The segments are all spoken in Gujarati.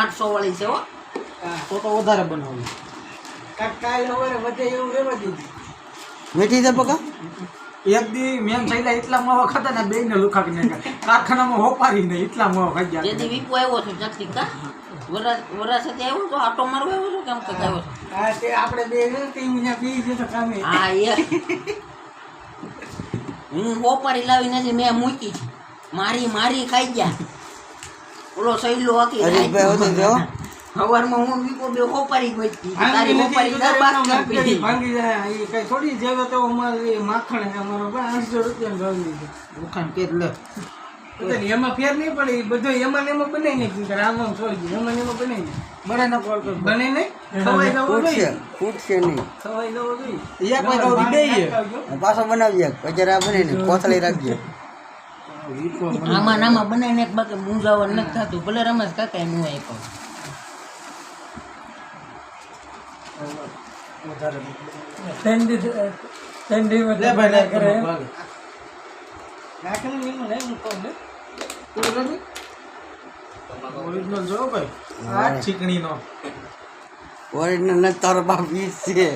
આઠસો વાળી છે હો. તો તો વધારે કાંઈક કાલ સવારે વધે એવું રહેવા દીધું. મીઠી છે પકા? એક દી મેમ થયેલા એટલા માવા ખાતા ને બે ને લુખા કરી નાખ્યા કારખાનામાં હોપારી ને એટલા માવા ખાઈ જેથી વીપો આવ્યો છું ચાકતી કા? વરા વરા સાથે આવ્યો તો આટો મારવા આવ્યો છું કેમ કે આવ્યો હા તે આપણે બે ને તે અહીંયા જતો કામે. હા એ. હું હોપારી લાવીને જે મેં મૂકી. મારી મારી ખાઈ ગયા. ઓલો સૈલો હકી હરીશભાઈ હોતો જો. સવારમાં હું વિપો બે હોપારી ગઈ હતી. તારી હોપારી દર બાકી પીધી. ભાંગી જાય એ કઈ થોડી જેવો તો અમારે માખણ છે અમારો પણ આઠસો રૂપિયા ભાવ લીધો. દુકાન કે લે. પોતાની એમાં ફેર નહીં પડે એ બધો એમાં ને એમાં બનાવી નાખ્યું કે આમ છોડી દીધું એમાં એમાં બનાવી. બને ન કોલ બને નહીં? ખવાઈ જવું જોઈએ. ફૂટશે નહીં. ખવાઈ જવું જોઈએ. પાછો બનાવીએ આ બને ને કોથળી રાખજે. આમાં નામાં બનાવીને એક બાકી મૂંઝાવણ નથી થતું. ભલે રમેશ કાકા હું આપ્યો. ઓરિજિનલ જો ભાઈ. આ ચીકણી નો ઓરિજિનલ તારો બાપ વીસ છે.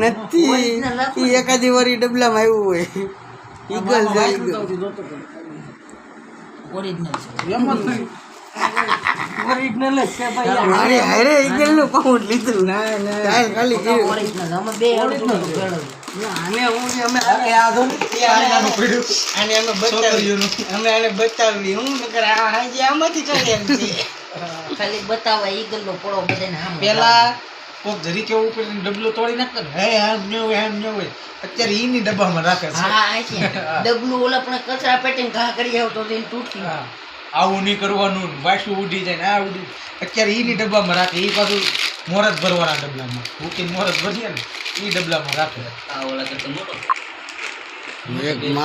નથી. એ એકાદી વારી ડબલામાં આવ્યું હોય. ઈગલ જાય ઓરિજિનલ છે એમ જ નહીં ઓરિજિનલ જ છે ભાઈ. મારે હારે ઈગલનું પાઉન્ડ લીધું? ના ના કાલ ખાલી કર્યું ઓરિજિનલ અમે બે અડધું અડધું આને હું ને અમે આ જો ને, પડ્યું. આને અમે બતાવી અમે આને બતાવી હું નકર આ હાજી આમાંથી ચડી એમ છે. ખાલી બતાવવા ઈ ગલ્લો પડો બધાને આમ પેલા કોક જરી કેવું ઉપર ડબલું તોડી નાખતો હે આમ ન હોય આમ ન હોય. અત્યારે ઈની ડબ્બામાં રાખે છે. હા આ છે. ડબલું ઓલા પણ કચરા પેટીને ઘા કરી આવતો તો તૂટી હા. આવું નહીં કરવાનું વાસુ ઉડી જાય ને આ ઉડી અત્યારે એની ડબ્બામાં રાખે એ પાછું મોરત ભરવાના ડબ્બામાં. મૂકીને મોરત ભરીએ ને એ ડબ્બામાં રાખે. આ એક માં